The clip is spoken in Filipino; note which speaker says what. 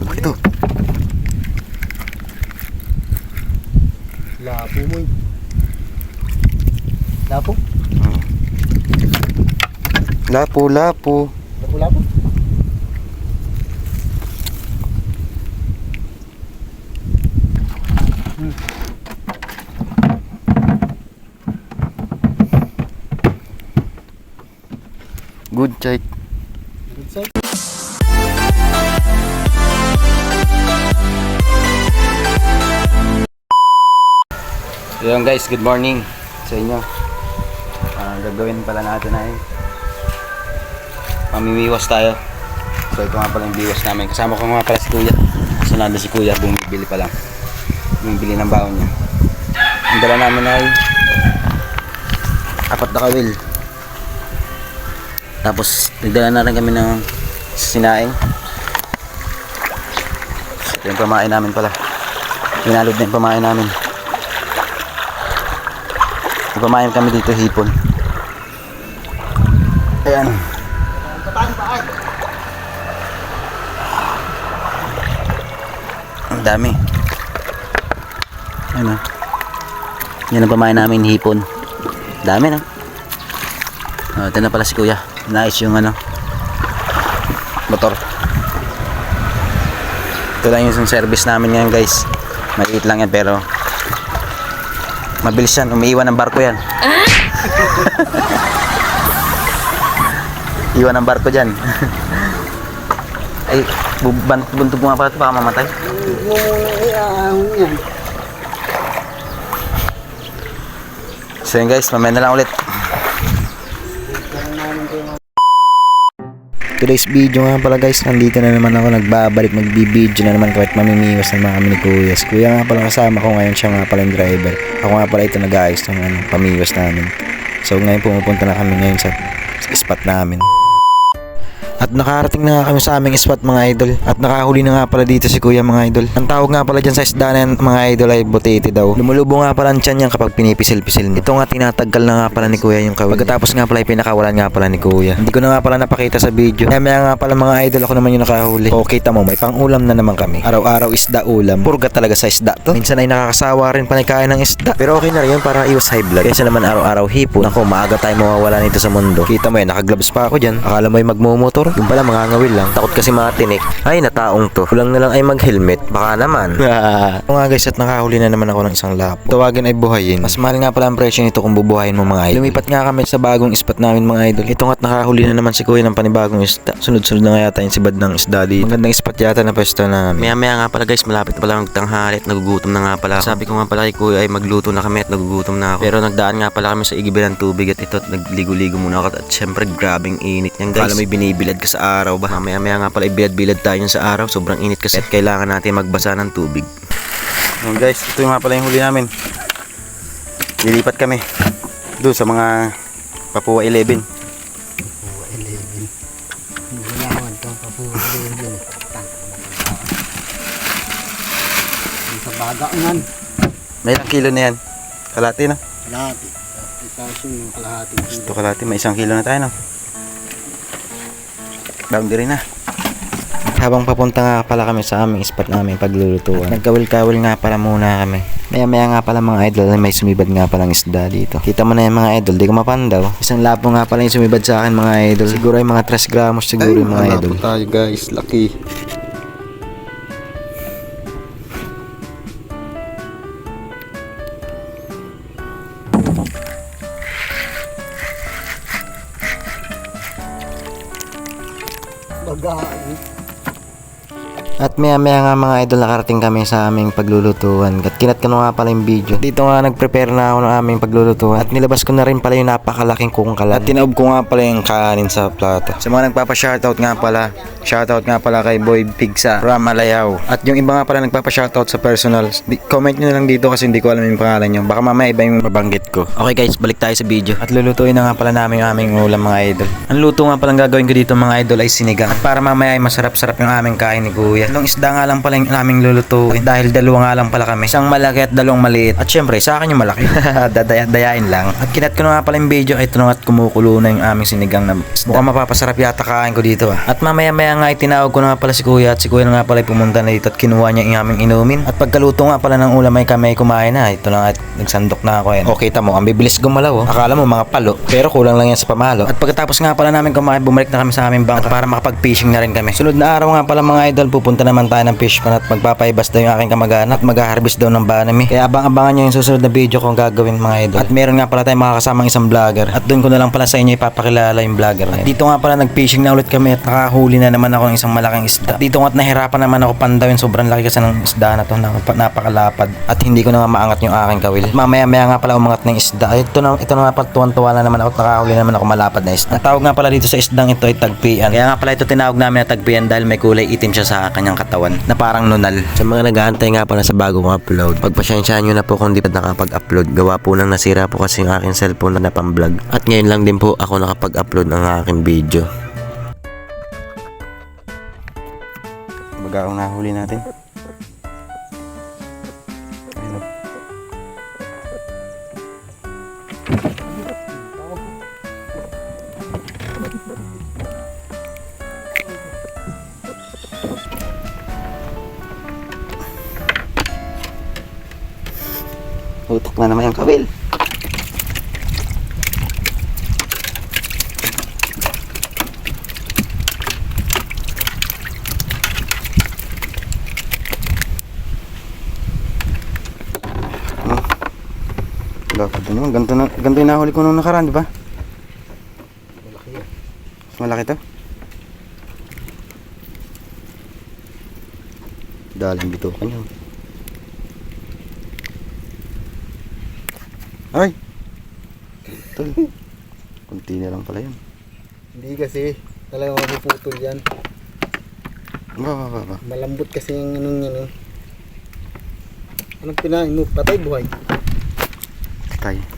Speaker 1: Ito.
Speaker 2: Lapo mo eh. Lapo?
Speaker 1: Lapo, lapo.
Speaker 2: Lapo, lapo.
Speaker 1: Good check.
Speaker 2: Good side.
Speaker 1: Yun guys, good morning sa inyo. Ah, gagawin pala natin ay pamimiwas tayo. So ito nga pala yung biwas namin. Kasama ko nga pala si Kuya. So nandun si Kuya, bumibili pa lang. Bumibili ng baon niya. Ang dala namin ay apat na kawil. Tapos nagdala na rin kami ng sinaing. Ito yung pamain namin pala. Pinalod na yung pamain namin. Nagpamayan kami dito hipon. Ayan. Ang dami. Ano? Yan ang pamayan namin hipon. Dami na. Oh, ito na pala si kuya. Nice yung ano. Motor. Ito lang yung service namin ngayon guys. Maliit lang yan pero Mabilis yan, umiiwan ng barko yan. Iwan ng barko dyan. Ay, buntog mo nga pala ito, baka mamatay. So yun guys, mamaya na lang ulit. Today's video nga pala guys, nandito na naman ako nagbabalik magbibideo na naman kahit mamimiwas na mga kami ni Kuya. Kuya nga pala kasama ko ngayon, siya nga pala yung driver. Ako nga pala ito nag-aayos ng ano, pamiwas namin. So ngayon pumupunta na kami ngayon sa spot namin. At nakarating na nga kami sa aming spot mga idol. At nakahuli na nga pala dito si kuya mga idol. Ang tawag nga pala dyan sa isda na yan, mga idol ay butete daw. Lumulubo nga pala ang tiyan yan kapag pinipisil-pisil. Ito nga tinatanggal na nga pala ni kuya yung kawil. Pagkatapos nga pala ay pinakawalan nga pala ni kuya. Hindi ko na nga pala napakita sa video. Kaya maya nga pala mga idol ako naman yung nakahuli. O kita mo may pang-ulam na naman kami. Araw-araw isda ulam. Purga talaga sa isda to. Minsan ay nakakasawa rin panikain ng isda. Pero okay na rin para iwas high blood. Kaysa naman araw-araw hipon. Nako maaga tayo mawawala nito sa mundo. Kita mo yan nakagloves pa ako dyan. Akala mo ay magmumotor. Yung pala mga ngawil lang. Takot kasi mga tinik. Ay nataong to. Kulang na lang ay mag-helmet. Baka naman. Oo nga guys at nakahuli na naman ako ng isang lapo. Tawagin ay buhayin. Mas mahal nga pala ang presyo nito kung bubuhayin mo mga idol. Lumipat nga kami sa bagong spot namin mga idol. Ito nga't nakahuli na naman si Kuya ng panibagong isda. Sunod-sunod na nga yata yung sibad ng isda dito. Magandang spot yata na pwesto namin. Maya maya nga pala guys, malapit na pala ang tanghali at nagugutom na nga pala. ako. Sabi ko nga pala kay Kuya ay magluto na kami at nagugutom na ako. Pero nagdaan nga pala kami sa igibilan tubig at ito at nagligo-ligo muna ako at syempre grabing init niyan guys. Kala may binibilad ka sa araw ba? Maya maya nga pala ibilad-bilad tayo sa araw. Sobrang init kasi at kailangan natin magbasa ng tubig. Yun guys, ito yung nga pala yung huli namin. Lilipat kami doon sa mga Papua 11.
Speaker 2: Gulawan to, papuha din yun. Sa baga ngan.
Speaker 1: May ilang kilo na yan. Kalati na.
Speaker 2: Kalahati. Itaas yung kalahating kilo.
Speaker 1: Ito kalati, may isang kilo na tayo no. Boundary na. Habang papunta nga pala kami sa aming spot namin paglulutuan. Nagkawil-kawil nga pala muna kami. Maya maya nga pala mga idol may sumibad nga palang isda dito. Kita mo na yung mga idol, di ko mapandaw. Isang lapo nga pala yung sumibad sa akin mga idol. Siguro ay mga 3 gramos siguro yung mga idol.
Speaker 2: tayo guys, laki. Bagaan.
Speaker 1: At maya maya nga mga idol nakarating kami sa aming paglulutuan. At kinat ko nga pala yung video. Dito nga nag-prepare na ako ng aming paglulutuan. At nilabas ko na rin pala yung napakalaking kungkalat At tinaob ko nga pala yung kanin sa plato. Sa mga nagpapa-shoutout nga pala Shoutout nga pala kay Boy Pigsa from Malayaw At yung iba nga pala nagpapa-shoutout sa personal Comment nyo na lang dito kasi hindi ko alam yung pangalan nyo. Baka mamaya iba yung mabanggit ko. Okay guys, balik tayo sa video. At lulutuin na nga pala namin yung aming ulam mga idol. Ang luto nga palang gagawin ko dito mga idol ay sinigang. At para mamaya ay masarap-sarap yung aming kain ni Kuya Dalawang isda nga lang pala yung naming lulutuin. Dahil dalawa nga lang pala kami. Isang malaki at dalawang maliit. At syempre, sa akin yung malaki. Dadaya-dayain lang. At kinat ko na nga pala yung video. Na nga at kumukulo na yung aming sinigang na isda. Mukhang mapapasarap yata kain ko dito ah. At mamaya-maya nga itinawag ko na nga pala si kuya. At si kuya na nga pala ay pumunta na dito at kinuha niya yung aming inumin. At pagkaluto nga pala ng ulam ay kami ay kumain na. Ito na nga at nagsandok na ako yan. Okay tamo, ang bibilis gumalaw oh. Akala mo mga palo. Pero kulang lang yan sa pamalo. At pagkatapos nga pala namin kumain, bumalik na kami sa aming bangka para makapag-fishing na rin kami. Sunod na araw nga pala mga idol, pupunta naman tayo ng fish pan at magpapaibas daw yung aking kamag-anak at mag-harvest daw ng banami. Kaya abang-abangan nyo yung susunod na video kung gagawin mga idol. At meron nga pala tayong makakasamang isang vlogger. At doon ko na lang pala sa inyo ipapakilala yung vlogger na yun. At dito nga pala nag-fishing na ulit kami at nakahuli na naman ako ng isang malaking isda. At dito nga at nahirapan naman ako pandawin. Sobrang laki kasi ng isda na to. Nap- Napakalapad. At hindi ko na nga maangat yung aking kawil. At mamaya-maya nga pala umangat ng isda. Ay, ito na, ito na nga tuwan-tuwa na naman ako at nakahuli na naman ako malapad na isda. Ang tawag nga pala dito sa isdang ito ay tagpian. Kaya nga pala ito tinawag namin na tagpian dahil may kulay itim siya sa kanyang katawan na parang nunal. Sa mga nag-aantay nga pala sa bagong upload, pagpasyensyahan nyo na po kung di pa nakapag-upload. Gawa po nang nasira po kasi yung aking cellphone na pang-vlog. At ngayon lang din po ako nakapag-upload ng aking video. Baga ang nahuli natin. Utok na naman yung kabil. Dapat naman, ganito, na, ganito yung nahuli ko nung nakaraan, di ba?
Speaker 2: Malaki yan.
Speaker 1: Malaki to. Dalang dito kanya. Ay! Ito. Kunti na lang pala yun.
Speaker 2: Hindi kasi talagang mapuputol yan.
Speaker 1: Ba, ba, ba, ba.
Speaker 2: Malambot kasi yung anong yan eh. Anong pinain mo? Patay buhay.
Speaker 1: Patay.